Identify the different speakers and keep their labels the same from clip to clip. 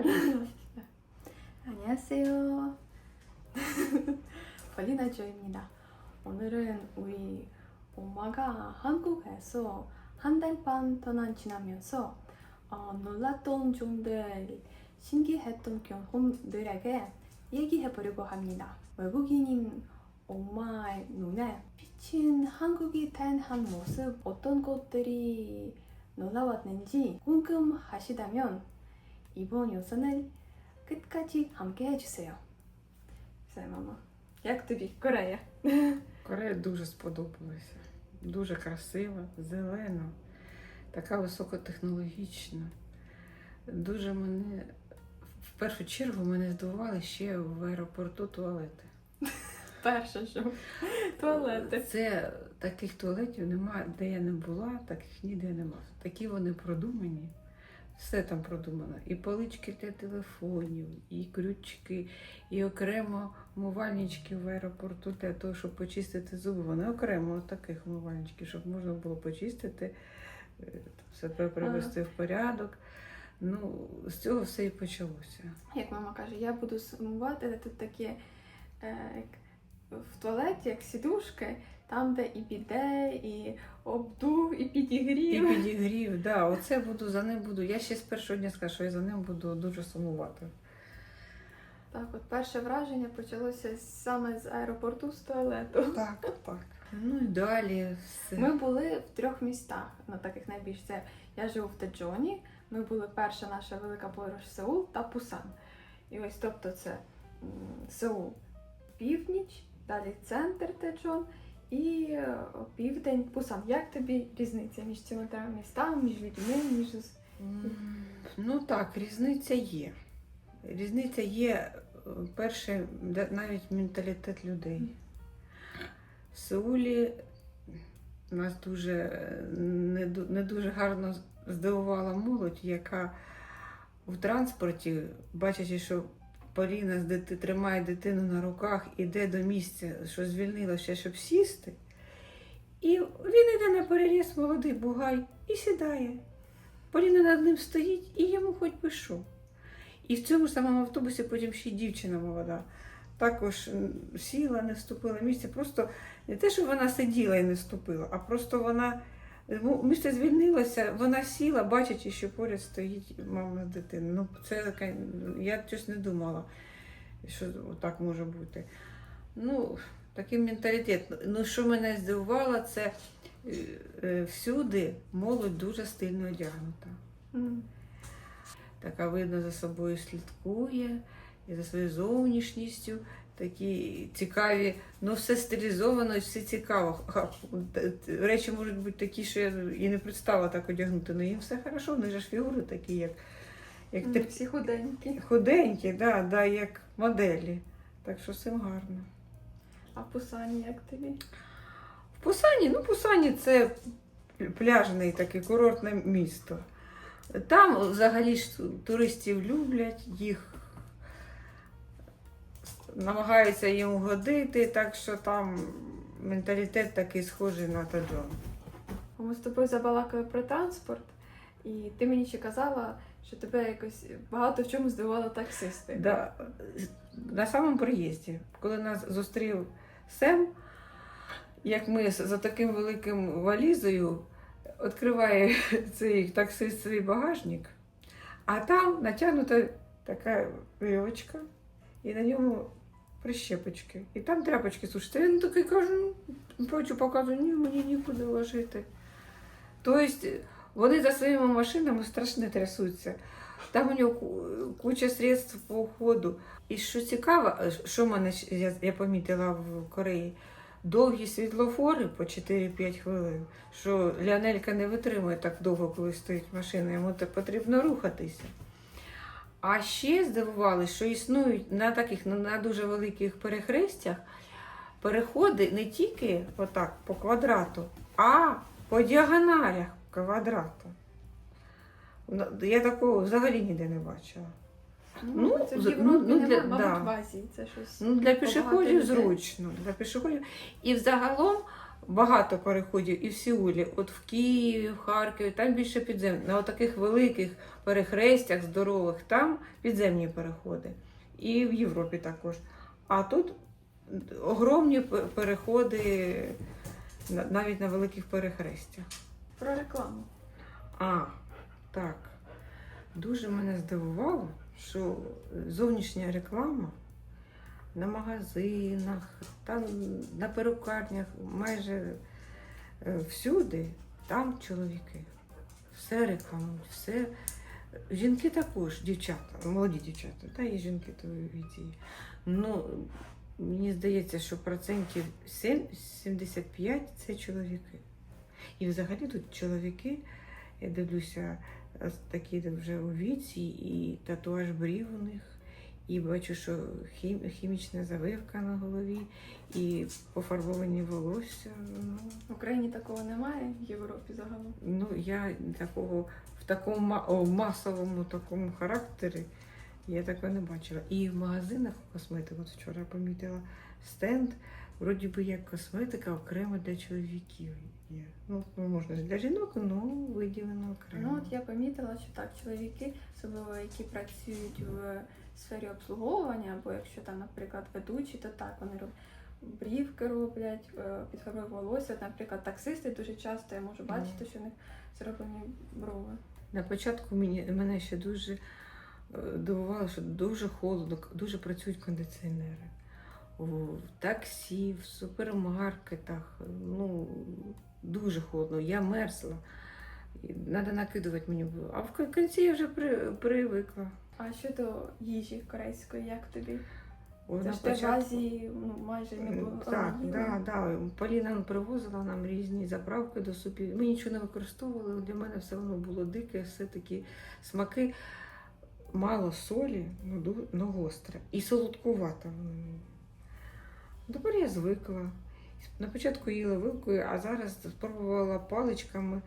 Speaker 1: 안녕하세요. 벌리나 조입니다. 오늘은 우리 엄마가 한국에서 한 달 반 동안 지나면서 어, 놀랐던 점들, 신기했던 경험들에게 얘기해보려고 합니다. 외국인인 엄마의 눈에 비친 한국이 된한 모습, 어떤 것들이 놀라웠는지 궁금하시다면 이번 영상을 끝까지 함께 해주세요. Все, мама. Як тобі Корея?
Speaker 2: Корея дуже сподобалася. Дуже красива, зелена, така високотехнологічна. Дуже мене, в першу чергу, мене здивували ще в аеропорту туалети.
Speaker 1: Перше, що туалети.
Speaker 2: Це таких туалетів немає, де я не була, таких ніде нема. Такі вони продумані. Все там продумано. І полички для телефонів, і крючки, і окремо умивальнички в аеропорту для того, щоб почистити зуби. Вони окремо от таких умивальничків, щоб можна було почистити, е, себе привести в порядок. Ну, з цього все і почалося.
Speaker 1: Як мама каже, я буду сумувати, але тут такі е, як в туалеті, як сідушки, там, де і біде, і обдув, і підігрів.
Speaker 2: І
Speaker 1: підігрів.
Speaker 2: да, оце буду за ним буду. Я ще з першого дня скажу, що я за ним буду дуже сумувати.
Speaker 1: Так, от перше враження почалося саме з аеропорту з туалету.
Speaker 2: Так, так. Ну і далі все.
Speaker 1: Ми були в трьох містах, ну таких найбільш це я живу в Теджоні. Ми були перша наша велика подорож Сеул та Пусан. І ось тобто це Сеул північ, далі центр Теджон і е, південь Пусан. Як тобі різниця між цими трьома містами, між людьми, між
Speaker 2: Ну так, різниця є. Різниця є, е, перше, навіть менталітет людей. В Сеулі нас дуже е, не, не дуже гарно здивувала молодь, яка в транспорті, бачачи, що Поліна тримає дитину на руках, іде до місця, що звільнилося, щоб сісти. І він йде на переріз, молодий бугай, і сідає. Поліна над ним стоїть і йому хоч що. І в цьому самому автобусі потім ще дівчина молода. Також сіла, не вступила в місце. Просто не те, що вона сиділа і не вступила, а просто вона місце звільнилося, вона сіла, бачачи, що поряд стоїть мама з дитиною. Ну, це таке, я щось не думала, що так може бути. Ну, такий менталітет. Ну, що мене здивувало, це е, е, всюди молодь дуже стильно одягнута. Така видно за собою слідкує і за своєю зовнішністю. Такі цікаві, ну все стилізовано, і все цікаво. Речі можуть бути такі, що я і не представила так одягнути. Ну їм все хорошо, вони ж фігури такі, як, як ти
Speaker 1: всі худенькі.
Speaker 2: худенькі, да, да, як моделі. Так що всім гарно.
Speaker 1: А Пусані як тобі?
Speaker 2: В Пусані, ну Пусані це пляжне таке курортне місто. Там взагалі ж туристів люблять, їх намагаються їм угодити, так що там менталітет такий схожий на Таджон.
Speaker 1: Ми з тобою забалакали про транспорт, і ти мені ще казала, що тебе якось багато в чому здивували таксисти.
Speaker 2: Да, на самому приїзді, коли нас зустрів Сем, як ми за таким великим валізою відкриває цей таксист свій багажник, а там натягнута така вірьовочка, і на ньому прищепочки. І там тряпочки сушаться. Він такий каже, ну, бачу, показую, ні, мені нікуди ложити. Тобто вони за своїми машинами страшно трясуться. Там у нього куча средств по уходу. І що цікаво, що мене я, я помітила в Кореї, довгі світлофори по 4-5 хвилин, що Ліанелька не витримує так довго, коли стоїть машина, йому потрібно рухатися. А ще здивували, що існують на таких ну, на дуже великих перехрестях переходи не тільки отак по квадрату, а по діагоналях квадрату. Ну, Я такого взагалі ніде не бачила.
Speaker 1: Ну, це в Європі
Speaker 2: ну,
Speaker 1: нема,
Speaker 2: для-
Speaker 1: мабуть,
Speaker 2: да.
Speaker 1: в Азії це щось.
Speaker 2: Ну, для пішоходів
Speaker 1: людей.
Speaker 2: зручно. Для пішоходів. І взагалом багато переходів і в Сеулі, от в Києві, в Харкові, там більше підземних. На таких великих перехрестях здорових, там підземні переходи. І в Європі також. А тут огромні переходи на- навіть на великих перехрестях.
Speaker 1: Про рекламу.
Speaker 2: А, так. Дуже мене здивувало, що зовнішня реклама на магазинах, там на перукарнях, майже е, всюди, там чоловіки. Все рекламують, все. Жінки також, дівчата, молоді дівчата, та є жінки того віці. Ну, мені здається, що процентів сем- 75 це чоловіки. І взагалі тут чоловіки, я дивлюся, е, такі вже у віці, і татуаж брів у них, і бачу, що хім, хімічна завивка на голові, і пофарбовані волосся. Ну,
Speaker 1: В Україні такого немає, в Європі загалом.
Speaker 2: ну я такого в такому о, масовому такому характері я такого не бачила. І в магазинах косметики, от вчора помітила стенд, вроді би як косметика окремо для чоловіків є. Ну, можна для жінок, ну виділено окремо.
Speaker 1: Ну от я помітила, що так, чоловіки, особливо які працюють в сфері обслуговування, або якщо там, наприклад, ведучі, то так вони роблять. Брівки роблять, е, підфарбують волосся. Наприклад, таксисти дуже часто я можу бачити, що в них зроблені брови.
Speaker 2: На початку мені, мене ще дуже е, дивувало, що дуже холодно, дуже працюють кондиціонери. В таксі, в супермаркетах. Ну, дуже холодно. Я мерзла. Треба накидувати мені було. А в кінці я вже при, привикла.
Speaker 1: А щодо їжі корейської, як тобі?
Speaker 2: О,
Speaker 1: Це ж в Азії ну, майже не було.
Speaker 2: Так,
Speaker 1: їла.
Speaker 2: да, да. Поліна привозила нам різні заправки до супів. Ми нічого не використовували, для мене все воно було дике, все такі смаки. Мало солі, ну гостре. І солодкувата. Тепер я звикла. На початку їла вилкою, а зараз спробувала паличками.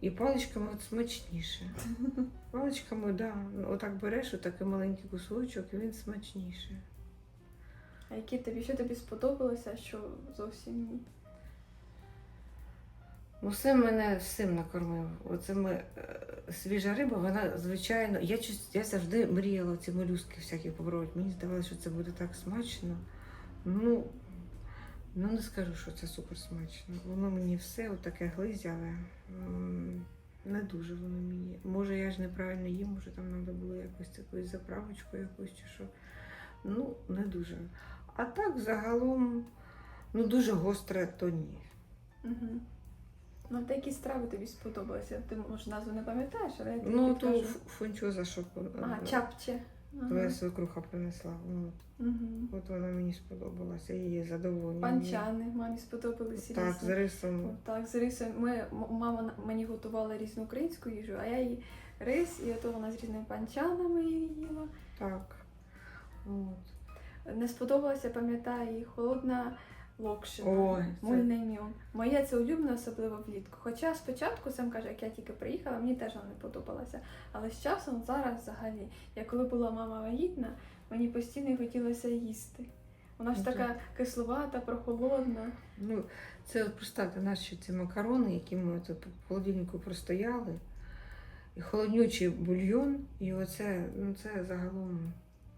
Speaker 2: І паличками от смачніше. Паличками, да. Отак береш отакий маленький кусочок, і він смачніше.
Speaker 1: А які тобі, що тобі сподобалося, що зовсім ні?
Speaker 2: Ну, все мене всім накормив. Оце ми, е, свіжа риба, вона звичайно. Я, я завжди мріяла ці молюски всякі попробувати. Мені здавалося, що це буде так смачно. Ну, ну не скажу, що це супер смачно. Воно мені все таке глизяве. Не дуже воно мені. Може, я ж неправильно їм, може там треба було якось якусь заправочку якусь чи що. Ну, не дуже. А так загалом, ну дуже гостре, то ні.
Speaker 1: Угу. Ну, та які страви тобі сподобалися? Ти може назву не пам'ятаєш, але я тобі
Speaker 2: Ну, то
Speaker 1: підкажу.
Speaker 2: фунчоза, що
Speaker 1: А, чапче.
Speaker 2: Твоя свекруха принесла. Ну,
Speaker 1: Угу.
Speaker 2: от вона мені сподобалася, її задоволення.
Speaker 1: Панчани, мамі сподобалися
Speaker 2: Так,
Speaker 1: різні.
Speaker 2: з рисом.
Speaker 1: От Так, з рисом. Ми, мама мені готувала різну українську їжу, а я їй рис, і ото вона з різними панчанами її їла.
Speaker 2: Так. От.
Speaker 1: Не сподобалася, пам'ятаю, холодна локшина, мульний мюн. Моє це улюблене, особливо влітку. Хоча спочатку, сам каже, як я тільки приїхала, мені теж вона не подобалася. Але з часом зараз взагалі, я коли була мама вагітна, мені постійно хотілося їсти. Вона ж
Speaker 2: Ну,
Speaker 1: така кисловата, прохолодна.
Speaker 2: Ну, це от представте наші ці макарони, які ми от в холодильнику простояли. І холоднючий бульйон, і оце, ну це загалом.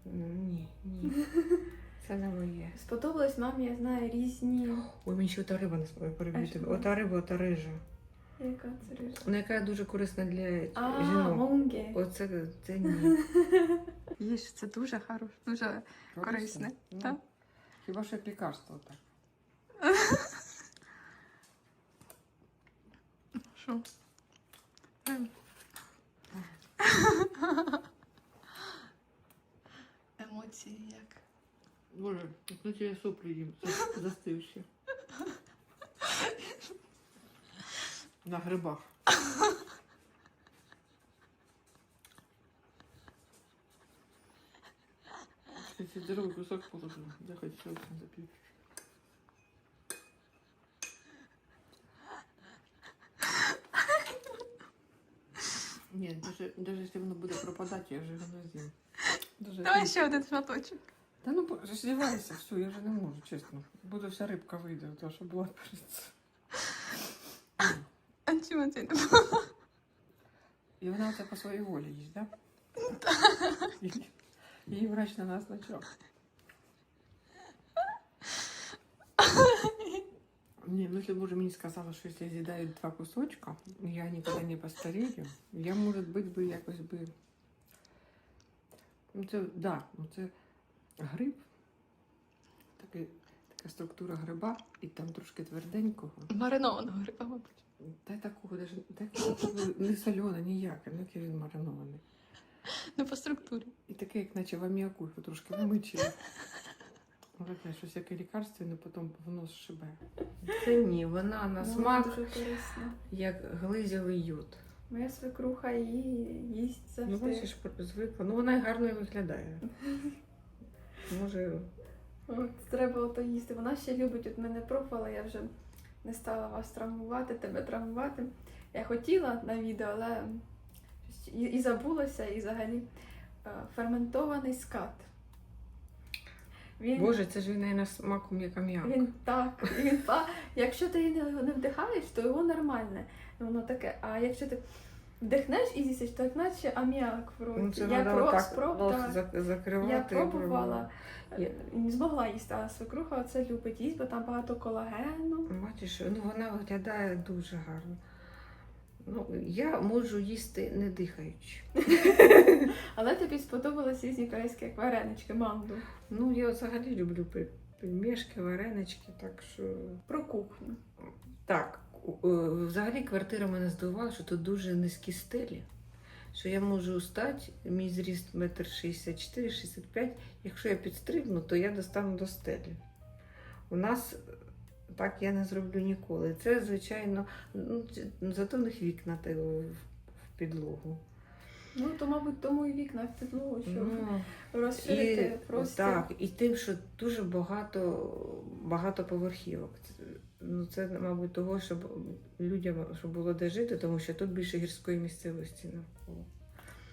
Speaker 2: ну, Ні, ні. Це не моє.
Speaker 1: Сподобалось мамі, я знаю, різні.
Speaker 2: Ой, мені ще ота риба не сподобає
Speaker 1: А
Speaker 2: Ота риба, ота рижа.
Speaker 1: Яка це рижа?
Speaker 2: Вона яка дуже корисна для
Speaker 1: А,
Speaker 2: жінок.
Speaker 1: монге.
Speaker 2: Оце це ні.
Speaker 1: Їж, це дуже хороше, дуже Корисне,
Speaker 2: Ну,
Speaker 1: так?
Speaker 2: Хіба що як лікарство так.
Speaker 1: Що? Емоції як.
Speaker 2: Боже, як наче я соплі їм, це застивші. На грибах. Кстати, здоровый кусок положил. Я хоть все запью. Нет, даже, даже если оно будет пропадать, я же его не з'їм. Даже
Speaker 1: Давай ще один шматочок.
Speaker 2: Та ну роздівайся, все, я вже не можу, чесно. Буде вся рибка вийде, то що була перед.
Speaker 1: чому це не
Speaker 2: І вона це по своїй волі їсть, так? Її врач на нас начав. Не, ну если бы уже мне сказала, що якщо я з'їдаю два кусочка, я ніколи не постарею, я, може бути, би якось би. Ну, це, да, ну це гриб, такий, така структура гриба, і там трошки тверденького.
Speaker 1: Маринованого гриба, мабуть.
Speaker 2: Та такого даже такого не солене, ніяке, ну який він маринований.
Speaker 1: Ну, по структурі.
Speaker 2: І таке, як наче в аміаку, трошки вимичили. Ну, таке, щось яке лікарственне, потім в нос шибе. Це ні, вона на смак, як глизявий йод.
Speaker 1: Моя свекруха її їсть
Speaker 2: Ну,
Speaker 1: завжди.
Speaker 2: бачиш, звикла. Ну, вона й гарно і виглядає. Може,
Speaker 1: От, треба ото їсти. Вона ще любить, от мене пробувала, я вже не стала вас травмувати, тебе травмувати. Я хотіла на відео, але і, і забулася, і взагалі е, ферментований скат. Він,
Speaker 2: Боже, це ж він на смаком як аміак.
Speaker 1: він так, він па. Якщо ти не, не вдихаєш, то його нормальне. Воно таке. А якщо ти вдихнеш і з'їсиш, то як наче аміак в роті.
Speaker 2: Ну, це
Speaker 1: я про,
Speaker 2: отак
Speaker 1: спроб,
Speaker 2: нос
Speaker 1: так.
Speaker 2: зак- закривати.
Speaker 1: Я
Speaker 2: і
Speaker 1: пробувала,
Speaker 2: Я-
Speaker 1: е, не змогла їсти, а свекруха це любить їсти, бо там багато колагену.
Speaker 2: Бачиш, ну вона виглядає дуже гарно. Ну, я можу їсти не дихаючи.
Speaker 1: Але тобі сподобались різні корейські як варенички, манду.
Speaker 2: Ну, я взагалі люблю пе- пельмешки, варенички, так що.
Speaker 1: Про кухню.
Speaker 2: Так, взагалі квартира мене здивувала, що тут дуже низькі стелі. Що я можу стати, мій зріст 1,64-65 Якщо я підстрибну, то я достану до стелі. У нас е, так я не зроблю ніколи. Це, звичайно, ну, зато в них вікна в в підлогу.
Speaker 1: Ну, то, мабуть, тому і вікна в підлогу, щоб
Speaker 2: Ну,
Speaker 1: розширити
Speaker 2: і,
Speaker 1: простір.
Speaker 2: так, і тим, що дуже багато, багато поверхівок. Ну, це, мабуть, того, щоб людям щоб було де жити, тому що тут більше гірської місцевості навколо.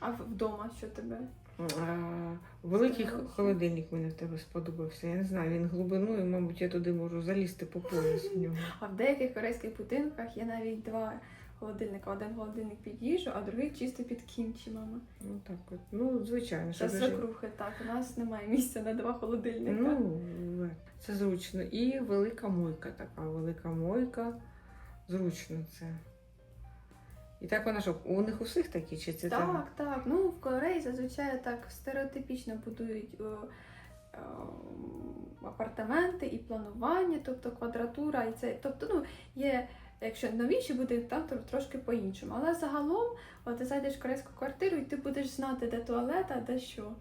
Speaker 1: А вдома що тебе?
Speaker 2: А, великий холодильник мені в тебе сподобався. Я не знаю, він глибиною, мабуть, я туди можу залізти по пояс в нього.
Speaker 1: А в деяких корейських будинках є навіть два холодильника. Один холодильник під їжу, а другий чисто під кімчі, мама.
Speaker 2: Ну так от. Ну, звичайно,
Speaker 1: Це
Speaker 2: щоб жити.
Speaker 1: свекрухи, так. У нас немає місця на два холодильника.
Speaker 2: Ну, це зручно. І велика мойка така, велика мойка. Зручно це. І так вона що, у них усіх такі, чи це
Speaker 1: Так, так. Ну, в Кореї зазвичай так стереотипічно будують е, е, апартаменти і планування, тобто квадратура, і це. Тобто, ну, є, якщо новіші будинки, там тр- трошки по-іншому. Але загалом, от ти зайдеш в корейську квартиру, і ти будеш знати, де туалет, а де що.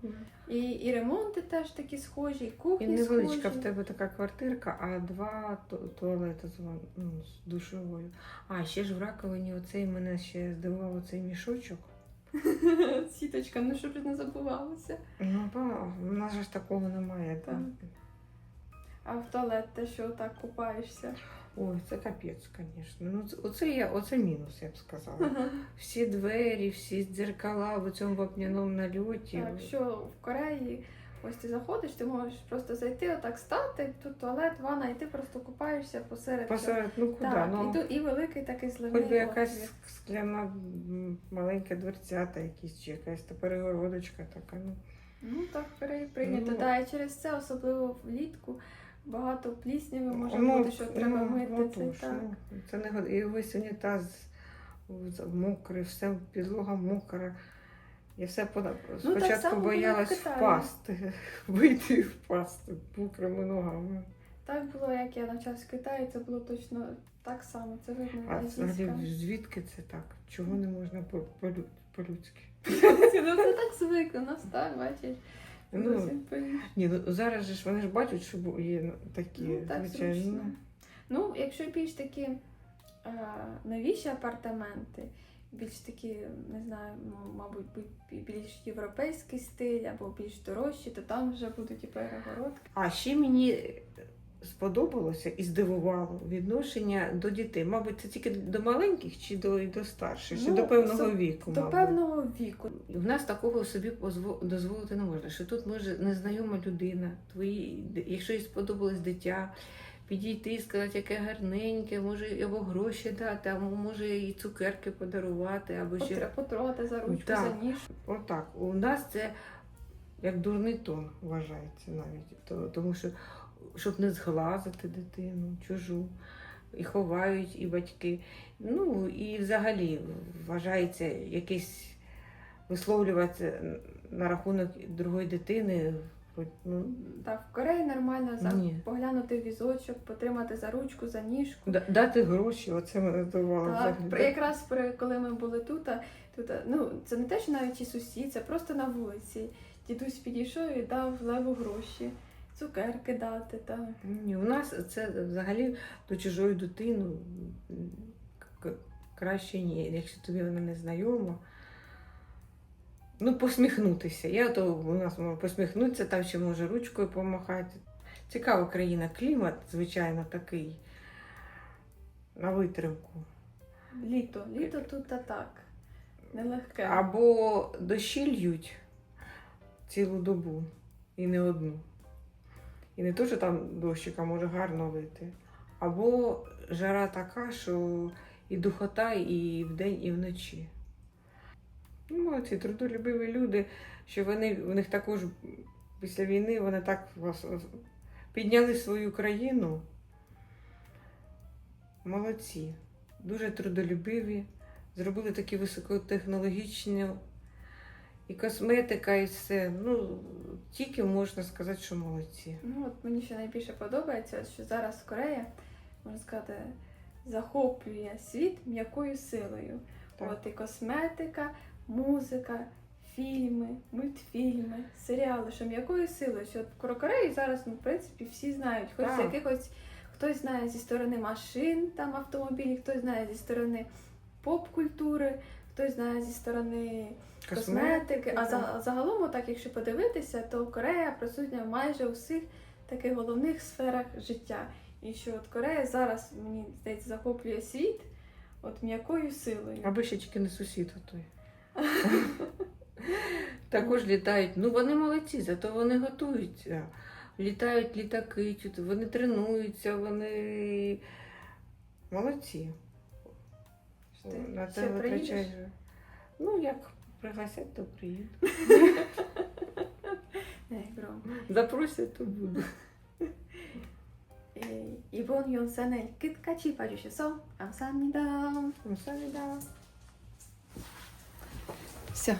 Speaker 1: І, і ремонти теж такі схожі, і
Speaker 2: І
Speaker 1: кухні
Speaker 2: невеличка
Speaker 1: схожі.
Speaker 2: в тебе така квартирка, а два ту- туалети з, ну, з душовою. А ще ж в раковині оцей мене ще здивував оцей мішочок.
Speaker 1: Сіточка, ну щоб не забувалося.
Speaker 2: Ну, у нас же ж такого немає. Так.
Speaker 1: А в туалет те, що так купаєшся.
Speaker 2: Ой, це капець, звісно. Ну, це- оце, я, оце мінус, я б сказала. Всі двері, всі дзеркала в цьому вапняному нальоті.
Speaker 1: Так, що в Кореї, ось ти заходиш, ти можеш просто зайти, отак стати, тут туалет, ванна, і ти просто купаєшся посеред.
Speaker 2: Посеред, ну куди?
Speaker 1: Так,
Speaker 2: ну,
Speaker 1: і, і великий такий зливний
Speaker 2: Хоч би якась скляна маленька дверцята, якісь, чи якась та перегородочка така. Ну.
Speaker 1: Ну так прийнято.
Speaker 2: Ну.
Speaker 1: да, і через це, особливо влітку, багато плісняви може
Speaker 2: Ну,
Speaker 1: бути, що треба
Speaker 2: ну,
Speaker 1: мити.
Speaker 2: ну,
Speaker 1: це так.
Speaker 2: ну, це не год- І весь унітаз мокрий, все підлога мокра. Я все пода-
Speaker 1: Ну,
Speaker 2: спочатку боялась впасти, вийти і впасти мокрими ногами.
Speaker 1: Так було, як я навчався в Китаї, це було точно так само. Це видно
Speaker 2: А взагалі звідки це так? Чого не можна по- по-лю- по-людськи?
Speaker 1: Ну це так звикло, нас так, бачиш.
Speaker 2: Ну, Ні, ну зараз же ж вони ж бачать, що є ну, такі,
Speaker 1: Ну, так
Speaker 2: звичайно.
Speaker 1: зручно. Ну, якщо більш такі е, новіші апартаменти, більш такі, не знаю, мабуть, більш європейський стиль або більш дорожчі, то там вже будуть і перегородки.
Speaker 2: А ще мені сподобалося і здивувало відношення до дітей. Мабуть, це тільки до маленьких чи до, і до старших, чи
Speaker 1: Ну,
Speaker 2: до певного
Speaker 1: со-
Speaker 2: віку.
Speaker 1: До
Speaker 2: мабуть.
Speaker 1: певного віку.
Speaker 2: В нас такого собі дозволити не можна. Що тут може незнайома людина, твої, якщо їй сподобалось дитя, підійти і сказати, яке гарненьке, може або гроші дати, або може і цукерки подарувати, або ще.
Speaker 1: Потр- Потрогати за ручку,
Speaker 2: Так.
Speaker 1: за ніжку.
Speaker 2: Отак. У нас це як дурний тон вважається навіть. То- Тому що, щоб не зглазити дитину, чужу. І ховають і батьки. Ну і взагалі вважається якесь висловлюватися на рахунок другої дитини. Ну,
Speaker 1: Так, в Кореї нормально за поглянути в візочок, потримати за ручку, за ніжку.
Speaker 2: да- дати гроші, оце мене здавало
Speaker 1: Так, при, якраз при, коли ми були тут, тут, ну це не те, що навіть і сусід, це просто на вулиці. Дідусь підійшов і дав леву гроші, цукерки дати. Так.
Speaker 2: Ні, у нас це взагалі до чужої дитини краще ні. Якщо тобі вона не знайома. Ну, посміхнутися. Я то у нас можу посміхнутися, там ще може ручкою помахати. Цікава країна, клімат, звичайно, такий. На витримку.
Speaker 1: Літо, літо тут та так. Нелегке.
Speaker 2: Або дощі льють цілу добу і не одну. І не то, що там дощика може гарно лити. Або жара така, що і духота, і вдень, і вночі. Ну, молодці, трудолюбиві люди, що вони в них також після війни вони так підняли свою країну. Молодці, дуже трудолюбиві, зробили такі високотехнологічні і косметика, і все. Ну, тільки можна сказати, що молодці.
Speaker 1: Ну от мені ще найбільше подобається, що зараз Корея, можна сказати, захоплює світ м'якою силою.
Speaker 2: Так.
Speaker 1: От і косметика, музика, фільми, мультфільми, серіали, що м'якою силою. Що про Корею зараз, ну, в принципі, всі знають. Хоч з
Speaker 2: Так.
Speaker 1: якихось хтось знає зі сторони машин, там автомобілів, хтось знає зі сторони поп-культури, хтось знає зі сторони косметики. А за, загалом, так, якщо подивитися, то Корея присутня майже у всіх таких головних сферах життя. І що от Корея зараз, мені здається, захоплює світ от м'якою силою.
Speaker 2: Аби ще тільки не сусід той. Також літають. Ну вони молодці, зато вони готуються. Літають літаки, вони тренуються, вони молодці.
Speaker 1: Ти
Speaker 2: На
Speaker 1: ще
Speaker 2: це
Speaker 1: приїдеш?
Speaker 2: витрачаєш. Ну, як пригласять, то приїду.
Speaker 1: Не, гром.
Speaker 2: Запросять, то буду.
Speaker 1: 예, 이번 영상을 끝까지 봐주셔서 감사합니다.
Speaker 2: Ну, самі да.
Speaker 1: все,